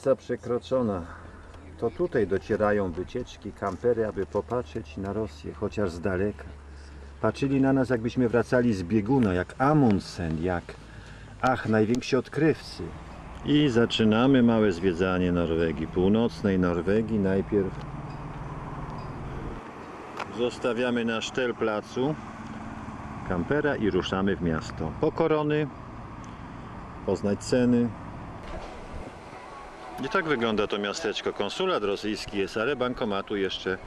granica przekroczona. To tutaj docierają wycieczki, kampery, aby popatrzeć na Rosję, chociaż z daleka. Patrzyli na nas, jakbyśmy wracali z bieguna, jak Amundsen, jak ach, najwięksi odkrywcy. I zaczynamy małe zwiedzanie Norwegii, północnej Norwegii. Najpierw zostawiamy na sztel placu kampera i ruszamy w miasto. Po korony, poznać ceny. I tak wygląda to miasteczko. Konsulat rosyjski jest, ale bankomatu jeszcze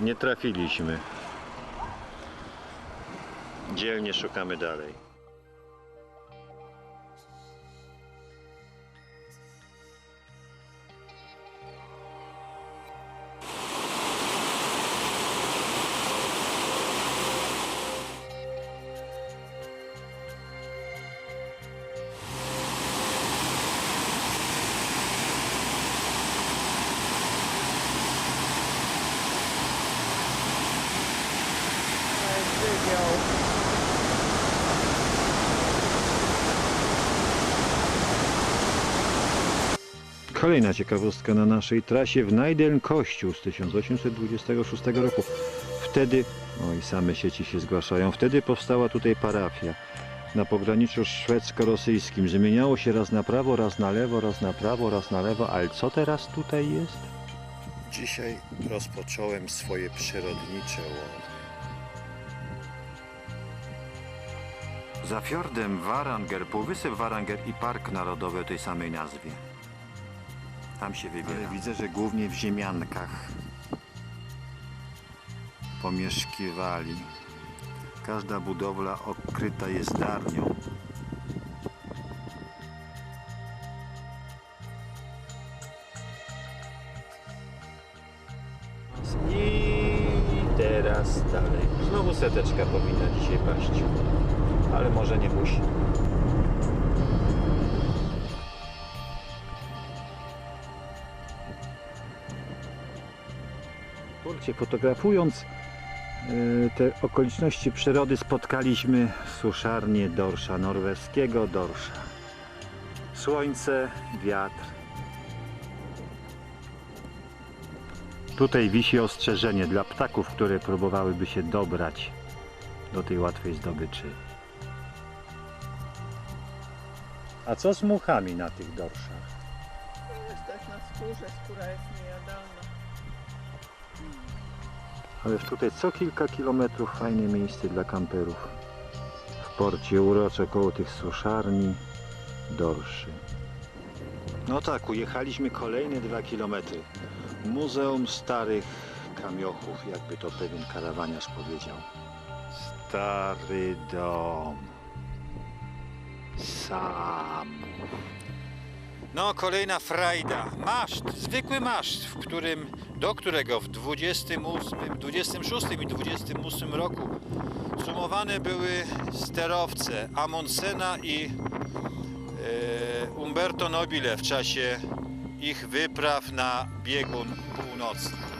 nie trafiliśmy. Dzielnie szukamy dalej. Kolejna ciekawostka na naszej trasie w Najden Kościół z 1826 roku. Wtedy, oj same sieci się zgłaszają, wtedy powstała tutaj parafia na pograniczu szwedzko-rosyjskim. Zmieniało się raz na prawo, raz na lewo, raz na prawo, raz na lewo, ale co teraz tutaj jest? Dzisiaj rozpocząłem swoje przyrodnicze łowy. Za fiordem Waranger, półwysep Waranger i Park Narodowy o tej samej nazwie. Tam się wybiera. Ale widzę, że głównie w ziemiankach pomieszkiwali. Każda budowla okryta jest darnią. I teraz dalej. Znowu seteczka powinna dzisiaj paść. Ale może nie musi. Fotografując e, te okoliczności przyrody spotkaliśmy suszarnię dorsza norweskiego dorsza. Słońce, wiatr. Tutaj wisi ostrzeżenie dla ptaków, które próbowałyby się dobrać do tej łatwej zdobyczy. A co z muchami na tych dorszach? Jest tak na skórze, skóra jest niejadalna. Ale tutaj co kilka kilometrów fajne miejsce dla kamperów. W porcie urocze koło tych suszarni dorszy. No tak, ujechaliśmy kolejne dwa kilometry. Muzeum Starych Kamiochów, jakby to pewien karawaniarz powiedział. Stary dom. Sam. No, kolejna frajda. Maszt, zwykły maszt, w którym, do którego w 28, 26 i 28 roku sumowane były sterowce Amundsena i e, Umberto Nobile w czasie ich wypraw na biegun północny.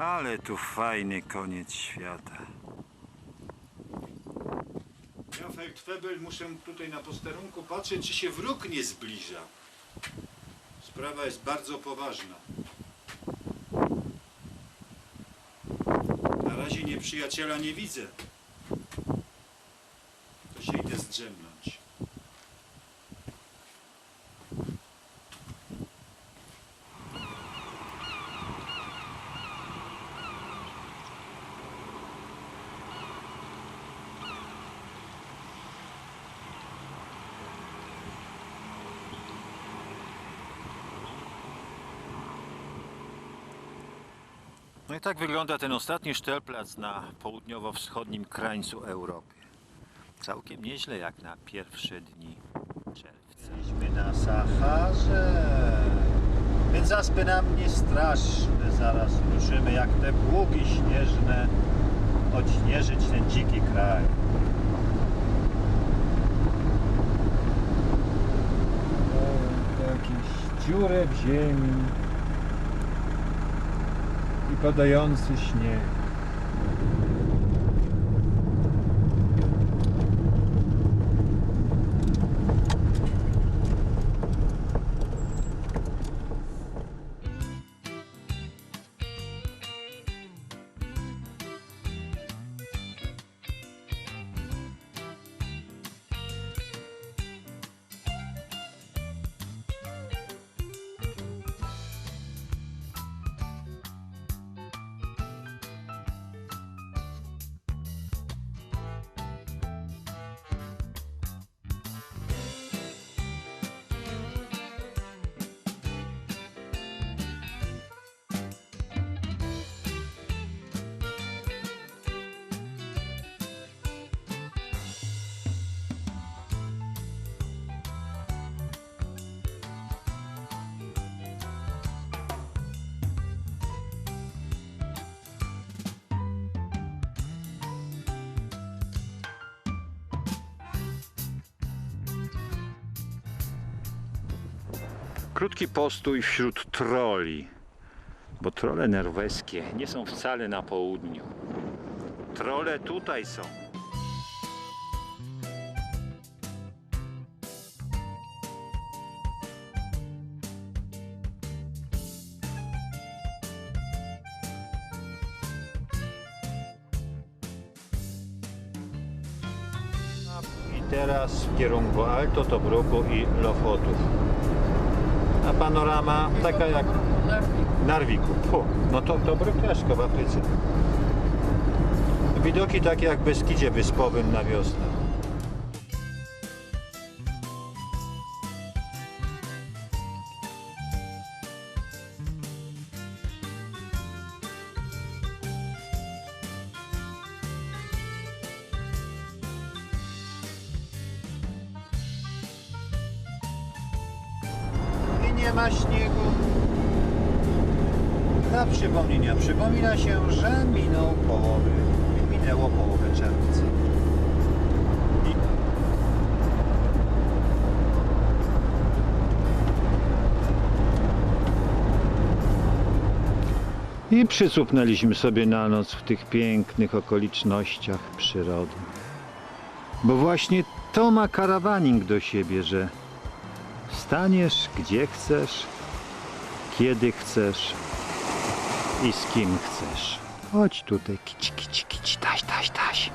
Ale tu fajny koniec świata. Ja, Feldwebel, muszę tutaj na posterunku patrzeć, czy się wróg nie zbliża. Sprawa jest bardzo poważna. Na razie nieprzyjaciela nie widzę. To się idę zdrzemnąć. No i tak wygląda ten ostatni sztelplac na południowo-wschodnim krańcu Europy. Całkiem nieźle jak na pierwsze dni czerwca. Jesteśmy na Saharze, więc za spinami straszne. Zaraz ruszymy jak te pługi śnieżne odśnieżyć ten dziki kraj. Jakieś dziury w ziemi padający śnieg. Krótki postój wśród troli, bo trole norweskie nie są wcale na południu. Trole tutaj są. Teraz w kierunku Alto, Tobruku i Lofotów. A panorama taka jak Narwiku. Fu, no to dobry też w Afryce. Widoki takie jak w Beskidzie Wyspowym na wiosnę. Nie ma śniegu. Dla przypomnienia, przypomina się, że minął połowy, minęło połowę czerwca. I... Przycupnęliśmy sobie na noc w tych pięknych okolicznościach przyrody. Bo właśnie to ma karawaning do siebie, że Staniesz gdzie chcesz, kiedy chcesz i z kim chcesz. Chodź tutaj, kici, kici, kici, taś, taś, taś.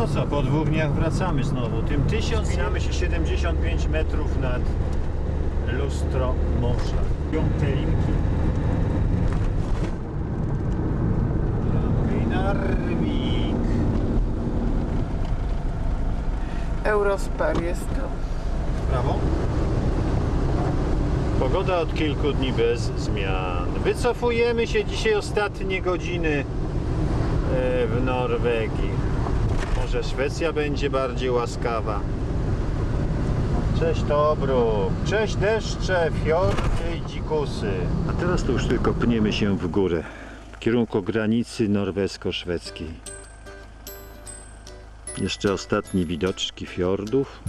To co, po dwóch dniach wracamy znowu. Tym tysiąc wspinamy się 75 metrów nad lustro morza. Piąte linki. Narwik. Eurosper jest to. Prawo. Pogoda od kilku dni bez zmian. Wycofujemy się dzisiaj ostatnie godziny e, w Norwegii. Może Szwecja będzie bardziej łaskawa. Cześć Tobruk, cześć deszcze, fiordy i dzikusy. A teraz to już tylko pniemy się w górę, w kierunku granicy norwesko-szwedzkiej. Jeszcze ostatnie widoczki fiordów.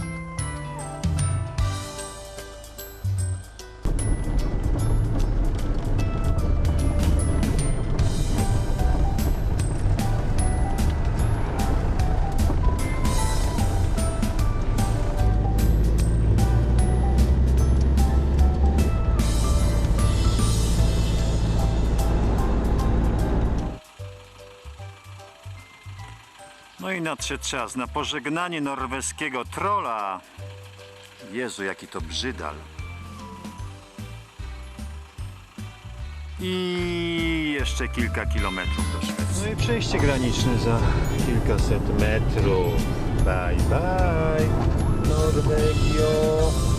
No i nadszedł czas na pożegnanie norweskiego trola. Jezu, jaki to brzydal. I jeszcze kilka kilometrów do Szwecji. No i przejście graniczne za kilkaset metrów. Bye, bye, Norwegio.